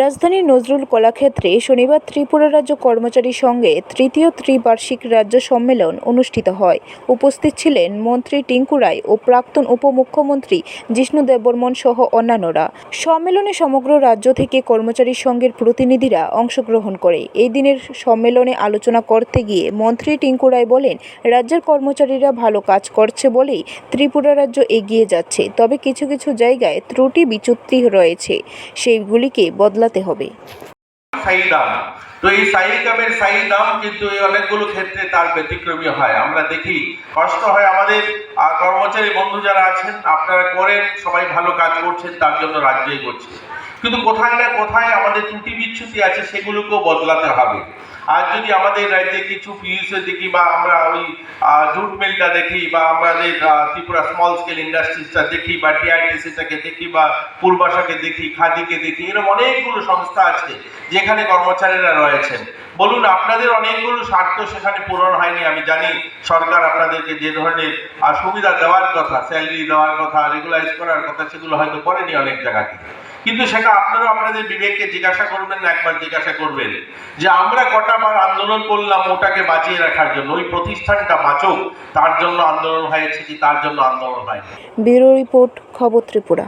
রাজধানীর নজরুল কলাক্ষেত্রে শনিবার ত্রিপুরা রাজ্য কর্মচারী সঙ্গে তৃতীয় ত্রিবার্ষিক রাজ্য সম্মেলন অনুষ্ঠিত হয়। উপস্থিত ছিলেন মন্ত্রী টিঙ্কু রায় ও প্রাক্তন উপমুখ্যমন্ত্রী জিষ্ণু দেববর্মন সহ অন্যান্যরা। সম্মেলনে সমগ্র রাজ্য থেকে কর্মচারী সংঘের প্রতিনিধিরা অংশগ্রহণ করে। এই দিনের সম্মেলনে আলোচনা করতে গিয়ে মন্ত্রী টিঙ্কু রায় বলেন, রাজ্যের কর্মচারীরা ভালো কাজ করছে বলেই ত্রিপুরা রাজ্য এগিয়ে যাচ্ছে, তবে কিছু কিছু জায়গায় ত্রুটি বিচ্যুতি রয়েছে। সেইগুলিকে বদলাতে হবে। তো এই স্থায়ী দামের স্থায়ী দাম কিন্তু এই অনেকগুলো ক্ষেত্রে তার ব্যতিক্রমী হয়। আমরা দেখি, কষ্ট হয় আমাদের কর্মচারী বন্ধু যারা আছেন, আপনারা করেন, সবাই ভালো কাজ করছেন, তার জন্য রাজ্যই করছে। কিন্তু কোথায় না কোথায় আমাদের ত্রুটি বিচ্ছুতি আছে, সেগুলোকেও বদলাতে হবে। আর যদি আমাদের রাজ্যে কিছু পিইউসি দেখি বা আমরা ওই জুট মিলটা দেখি বা আমাদের ত্রিপুরা স্মল স্কেল ইন্ডাস্ট্রিজটা দেখি বা টিআইটিসিটাকে দেখি বা পূর্বাশাকে দেখি, খাদিকে দেখি, এরকম অনেকগুলো সংস্থা আছে যেখানে কর্মচারীরা রয়েছেন। বলুন, আপনাদের অনেকগুলো স্বার্থ সেখানে পূরণ হয়নি, আমি জানি সরকার আপনাদেরকে যে ধরনের সুবিধা দেওয়ার কথা স্যালারি দেওয়ার কথা রেগুলাইজ করার কথা, সেগুলো হয়তো করেনি অনেক জায়গাতে কিন্তু সেটা আপনারা আপনাদের বিবেককে জিজ্ঞাসা করবেন না, একবার জিজ্ঞাসা করবেন যে আমরা কটা বার আন্দোলন করলাম ওটাকে বাঁচিয়ে রাখার জন্য, ওই প্রতিষ্ঠানটা বাঁচুক, তার জন্য আন্দোলন হয়েছে কি তার জন্য আন্দোলন হয় ব্যুরো রিপোর্ট, খবর ত্রিপুরা।